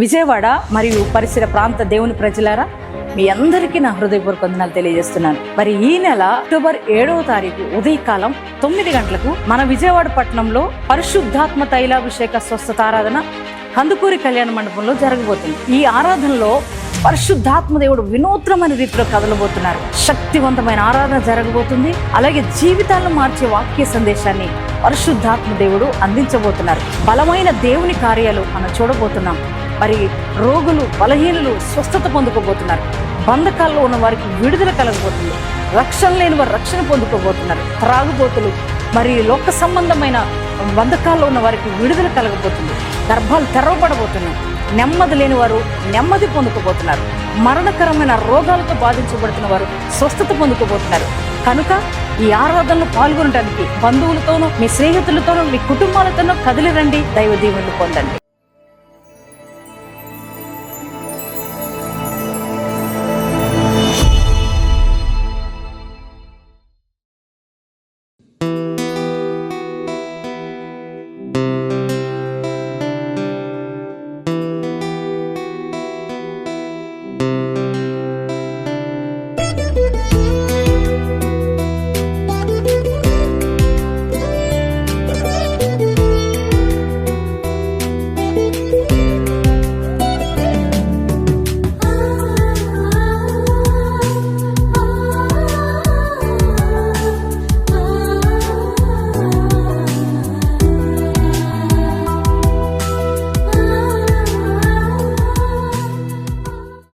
విజయవాడ మరియు పరిసర ప్రాంత దేవుని ప్రజలారా మీ అందరికీ నా హృదయపూర్వక వందనాలు తెలియజేస్తున్నాను. మరి ఈ నెల అక్టోబర్ ఏడవ తారీఖు ఉదయకాలం తొమ్మిది గంటలకు మన విజయవాడ పట్టణంలో పరిశుద్ధాత్మ తైలాభిషేక స్వస్థత ఆరాధన కందుకూరి కళ్యాణ మండపంలో జరగబోతుంది. ఈ ఆరాధనలో పరిశుద్ధాత్మ దేవుడు వినూత్నమైన రీతిలో కదలబోతున్నారు. శక్తివంతమైన ఆరాధన జరగబోతుంది. అలాగే జీవితాలను మార్చే వాక్య సందేశాన్ని పరిశుద్ధాత్మ దేవుడు అందించబోతున్నారు. బలమైన దేవుని కార్యాలు మనం చూడబోతున్నాం. మరి రోగులు బలహీనులు స్వస్థత పొందుకోబోతున్నారు. బంధకాల్లో ఉన్న వారికి విడుదల కలగబోతుంది. రక్షణ లేని వారు రక్షణ పొందుకోబోతున్నారు. త్రాగుబోతులు మరి లోక సంబంధమైన బంధకాల్లో ఉన్న వారికి విడుదల కలగబోతుంది. గర్భాలు తెరవబడబోతున్నాయి. నెమ్మది లేని వారు నెమ్మది పొందుకోబోతున్నారు. మరణకరమైన రోగాలతో బాధించబడుతున్న వారు స్వస్థత పొందుకోబోతున్నారు. కనుక ఈ ఆరాధనలో పాల్గొనడానికి బంధువులతోనూ మీ స్నేహితులతోనూ మీ కుటుంబాలతోనూ కదిలిరండి దైవ దీవెనలు పొందండి.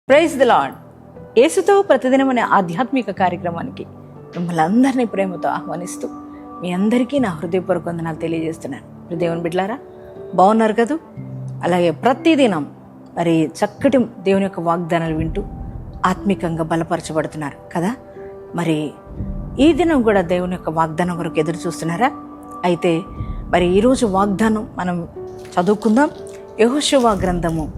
ప్రైజ్ ది లాడ్ యేసుతో ప్రతిదినం అనే ఆధ్యాత్మిక కార్యక్రమానికి మిమ్మల్ని అందరినీ ప్రేమతో ఆహ్వానిస్తూ మీ అందరికీ నా హృదయపూర్వక వందనాలు తెలియజేస్తున్నాను. దేవుని బిడ్లారా బాగున్నారు కదూ? అలాగే ప్రతిదినం మరి చక్కటి దేవుని యొక్క వాగ్దానాలు వింటూ ఆత్మికంగా బలపరచబడుతున్నారు కదా? మరి ఈ దినం కూడా దేవుని యొక్క వాగ్దానం కొరకు ఎదురు చూస్తున్నారా? అయితే మరి ఈరోజు వాగ్దానం మనం చదువుకుందాం. యహోశివ గ్రంథము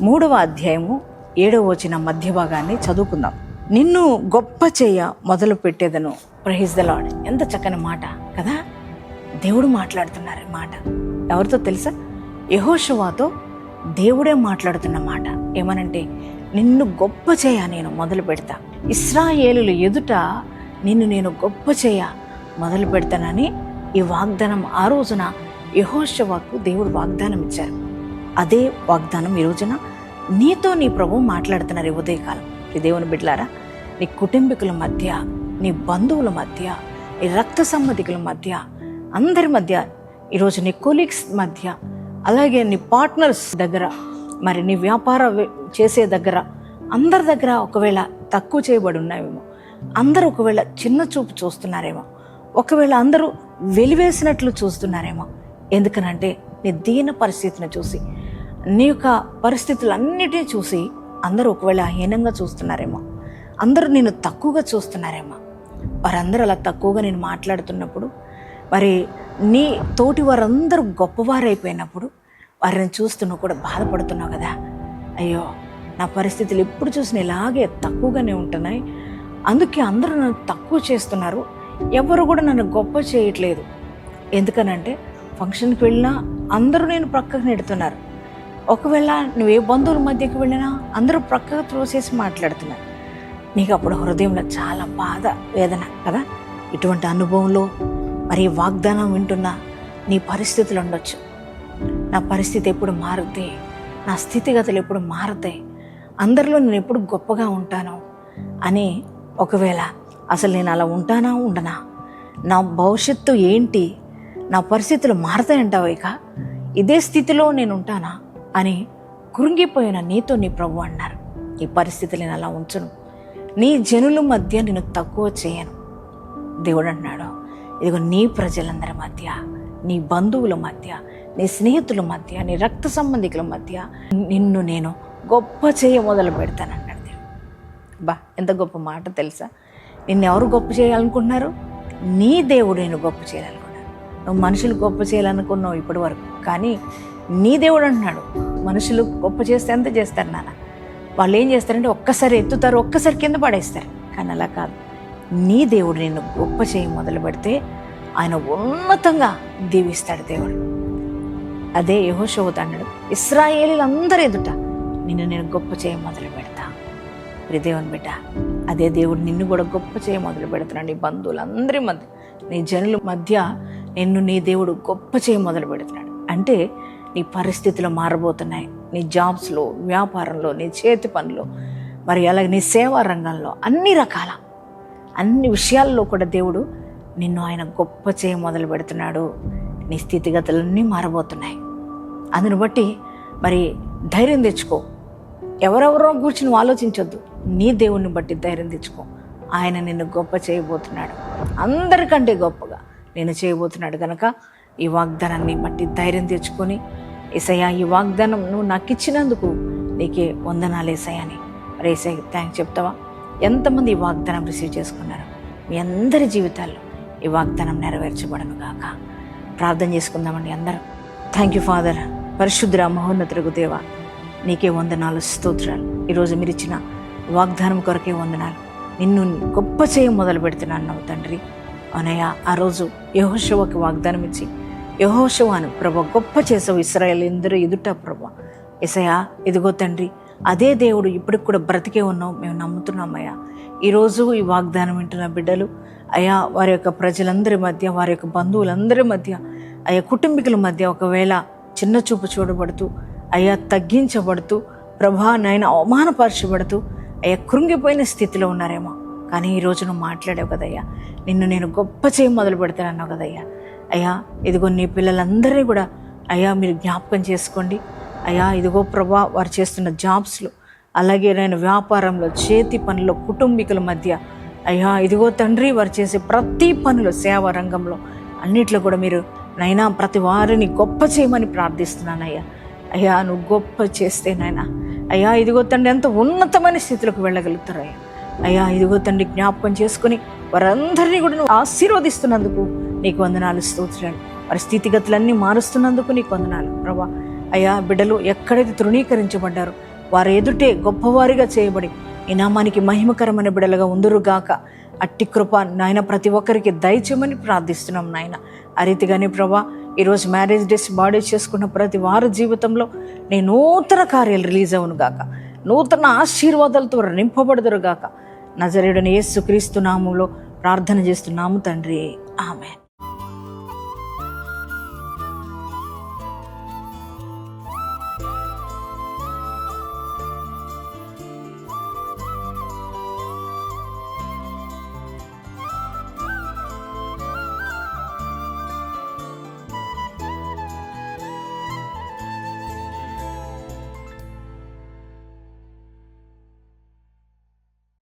మూడవ అధ్యాయము ఏడవ వచ్చిన మధ్య భాగాన్ని చదువుకుందాం. నిన్ను గొప్ప చేయ మొదలు పెట్టేదను. ప్రహిజ్ ద లాడ్ ఎంత చక్కని మాట కదా? దేవుడు మాట్లాడుతున్నారు మాట. ఎవరితో తెలుసా? యహోషవాతో దేవుడే మాట్లాడుతున్న మాట. ఏమనంటే నిన్ను గొప్ప చేయ నేను మొదలు పెడతా. ఇస్రాయేలుల ఎదుట నిన్ను నేను గొప్ప చేయ మొదలు పెడతానని ఈ వాగ్దానం ఆ రోజున యహోషవాకు దేవుడు వాగ్దానం ఇచ్చారు అదే వాగ్దానం ఈ రోజున నీతో నీ ప్రభు మాట్లాడుతున్నారు ఈ ఉదయకాలం. ఈ దేవుని బిడ్డలారా నీ కుటుంబీకుల మధ్య నీ బంధువుల మధ్య నీ రక్త సంబంధికుల మధ్య అందరి మధ్య ఈరోజు నీ కొలీగ్స్ మధ్య అలాగే నీ పార్ట్నర్స్ దగ్గర మరి నీ వ్యాపార చేసే దగ్గర అందరి దగ్గర ఒకవేళ తక్కువ చేయబడి ఉన్నాయేమో అందరూ ఒకవేళ చిన్న చూపు చూస్తున్నారేమో ఒకవేళ అందరూ వెలివేసినట్లు చూస్తున్నారేమో ఎందుకనంటే నీ దీన పరిస్థితిని చూసి నీ యొక్క పరిస్థితులన్నిటినీ చూసి అందరూ ఒకవేళ హీనంగా చూస్తున్నారేమో అందరూ నేను తక్కువగా చూస్తున్నారేమో వారందరూ అలా తక్కువగా నేను మాట్లాడుతున్నప్పుడు మరి నీ తోటి వారందరూ గొప్పవారైపోయినప్పుడు వారిని చూస్తూ కూడా బాధపడుతున్నావు కదా. అయ్యో నా పరిస్థితులు ఎప్పుడు చూసినా ఇలాగే తక్కువగానే ఉంటున్నాయి. అందుకే అందరూ నన్ను తక్కువ చేస్తున్నారు. ఎవరు కూడా నన్ను గొప్ప చేయట్లేదు. ఎందుకనంటే ఫంక్షన్కి వెళ్ళినా అందరూ నేను ప్రక్కకు నెడుతున్నారు. ఒకవేళ నువ్వు ఏ బంధువుల మధ్యకి వెళ్ళినా అందరూ ప్రక్కగా త్రోసేసి మాట్లాడుతున్నారు. నీకు అప్పుడు హృదయంలో చాలా బాధ వేదన కదా? ఇటువంటి అనుభవంలో మరి వాగ్దానం వింటున్నా నీ పరిస్థితులు ఉండొచ్చు. నా పరిస్థితి ఎప్పుడు మారుతాయి నా స్థితిగతులు ఎప్పుడు మారుతాయి? అందరిలో నేను ఎప్పుడు గొప్పగా ఉంటాను? అని ఒకవేళ అసలు నేను అలా ఉంటానా ఉండనా? నా భవిష్యత్తు ఏంటి? నా పరిస్థితులు మారుతాయంటావు ఇక? ఇదే స్థితిలో నేను ఉంటానా? అని కృంగిపోయిన నీతో నీ ప్రభు అన్నారు. ఈ పరిస్థితులు నేను అలా ఉంచను. నీ జనుల మధ్య నేను తక్కువ చేయను. దేవుడు అన్నాడు ఇదిగో నీ ప్రజలందరి మధ్య నీ బంధువుల మధ్య నీ స్నేహితుల మధ్య నీ రక్త సంబంధికుల మధ్య నిన్ను నేను గొప్ప చేయ మొదలు పెడతానన్నాడు దేవుడు. బా ఎంత గొప్ప మాట తెలుసా? నిన్ను ఎవరు గొప్ప చేయాలనుకుంటున్నారు? నీ దేవుడు నేను గొప్ప చేయాలనుకున్నాను నువ్వు మనుషులు గొప్ప చేయాలనుకున్నావు ఇప్పటి వరకు కానీ నీ దేవుడు అంటున్నాడు మనుషులు గొప్ప చేస్తే ఎంత చేస్తారు నాన్న. వాళ్ళు ఏం చేస్తారంటే ఒక్కసారి ఎత్తుతారు ఒక్కసారి కింద పడేస్తారు. కానీ అలా కాదు. నీ దేవుడు నిన్ను గొప్ప చేయి మొదలు పెడితే ఆయన ఉన్నతంగా దీవిస్తాడు దేవుడు. అదే యహోషోవత అన్నాడు ఇస్రాయేలీలందరూ ఎదుట నిన్ను నేను గొప్ప చేయ మొదలు పెడతా. ప్రియ దేవుని బిడ్డ అదే దేవుడు నిన్ను కూడా గొప్ప చేయ మొదలు పెడుతున్నాడు. నీ బంధువులందరి మధ్య నీ జనుల మధ్య నిన్ను నీ దేవుడు గొప్ప చేయ మొదలు పెడుతున్నాడు. అంటే నీ పరిస్థితులు మారబోతున్నాయి. నీ జాబ్స్లో వ్యాపారంలో నీ చేతి పనులు మరి అలాగే నీ సేవా రంగంలో అన్ని రకాల అన్ని విషయాల్లో కూడా దేవుడు నిన్ను ఆయన గొప్ప చేయ మొదలు పెడుతున్నాడు. నీ స్థితిగతులన్నీ మారబోతున్నాయి. అందును బట్టి మరి ధైర్యం తెచ్చుకో. ఎవరెవరో కూర్చుని ఆలోచించొద్దు. నీ దేవుణ్ణి బట్టి ధైర్యం తెచ్చుకో. ఆయన నిన్ను గొప్ప చేయబోతున్నాడు. అందరికంటే గొప్పగా నేను చేయబోతున్నాడు కనుక ఈ వాగ్దానాన్ని బట్టి ధైర్యం తెచ్చుకొని ఏసయ్యా ఈ వాగ్దానం నువ్వు నాకు ఇచ్చినందుకు నీకే వందనాలు ఏసయ్యని మరి ఏసయ్య థ్యాంక్స్ చెప్తావా? ఎంతమంది ఈ వాగ్దానం రిసీవ్ చేసుకున్నారు? మీ అందరి జీవితాల్లో ఈ వాగ్దానం నెరవేర్చబడను గాక. ప్రార్థన చేసుకుందామండి అందరూ. థ్యాంక్ యూ ఫాదర్ పరిశుద్ర మహోన్నతులకు దేవ నీకే వందనాలు స్తోత్రాలు. ఈరోజు మీరు ఇచ్చిన వాగ్దానం కొరకే వందనాలు. నిన్ను గొప్ప చేయ మొదలు పెడుతున్నాను తండ్రి. అనయ్య ఆ రోజు యహోశవకి వాగ్దానం ఇచ్చి యహోశవాను ప్రభ గొప్ప చేసావు ఇస్రాయల్ ఇందరూ ఎదుట ప్రభ. ఎసయా ఇదిగో తండ్రి అదే దేవుడు ఇప్పటికి కూడా బ్రతికే ఉన్నావు మేము నమ్ముతున్నామయ్యా. ఈరోజు ఈ వాగ్దానం వింటున్న బిడ్డలు అయా వారి యొక్క ప్రజలందరి మధ్య వారి యొక్క బంధువులందరి మధ్య అయా కుటుంబీకుల మధ్య ఒకవేళ చిన్న చూపు చూడబడుతూ అయా తగ్గించబడుతూ ప్రభా నాయన అవమానపరచబడుతూ అయ్యా కృంగిపోయిన స్థితిలో ఉన్నారేమో. కానీ ఈ నువ్వు మాట్లాడావు కదయ్యా. నిన్ను నేను గొప్ప చేయి మొదలు పెడతానన్నావు కదయ్యా. అయ్యా ఇదిగో నీ పిల్లలందరినీ కూడా అయ్యా మీరు జ్ఞాపకం చేసుకోండి. అయ్యా ఇదిగో ప్రభా వారు చేస్తున్న జాబ్స్లో అలాగే నేను వ్యాపారంలో చేతి పనిలో కుటుంబీకుల మధ్య అయ్యా ఇదిగో తండ్రి వారు చేసే ప్రతి పనులు సేవా రంగంలో అన్నిట్లో కూడా మీరు నైనా ప్రతి వారిని గొప్ప చేయమని ప్రార్థిస్తున్నాను అయ్యా. అయ్యా నువ్వు గొప్ప చేస్తే నాయనా అయ్యా ఇదిగో తండ్రి ఎంత ఉన్నతమైన స్థితిలోకి వెళ్ళగలుగుతారు అయ్యా. అయ్యా ఇదిగో తండ్రి జ్ఞాపకం చేసుకుని వారందరినీ కూడా నువ్వు ఆశీర్వదిస్తున్నందుకు నీకు వందనాలు స్తోత్రాలు. వారి స్థితిగతులన్నీ మారుస్తున్నందుకు నీకు వందనాలు. ప్రభా అయ్యా బిడ్డలు ఎక్కడైతే తృణీకరించబడ్డారు వారి ఎదుటే గొప్పవారిగా చేయబడి ఈ నామానికి మహిమకరమైన బిడలుగా ఉందరుగాక అట్టి కృప నాయన ప్రతి ఒక్కరికి దయచేయమని ప్రార్థిస్తున్నాం నాయన. ఆ రీతిగానే ప్రభా ఈరోజు మ్యారేజ్ డేస్ బాడీ చేసుకున్న ప్రతి వారి జీవితంలో నీ నూతన కార్యాలు రిలీజ్ అవును గాక. నూతన ఆశీర్వాదాలతో నింపబడదురు గాక. నజరేడని యేసుక్రీస్తు నామంలో ప్రార్థన చేస్తున్నాము తండ్రి. ఆమె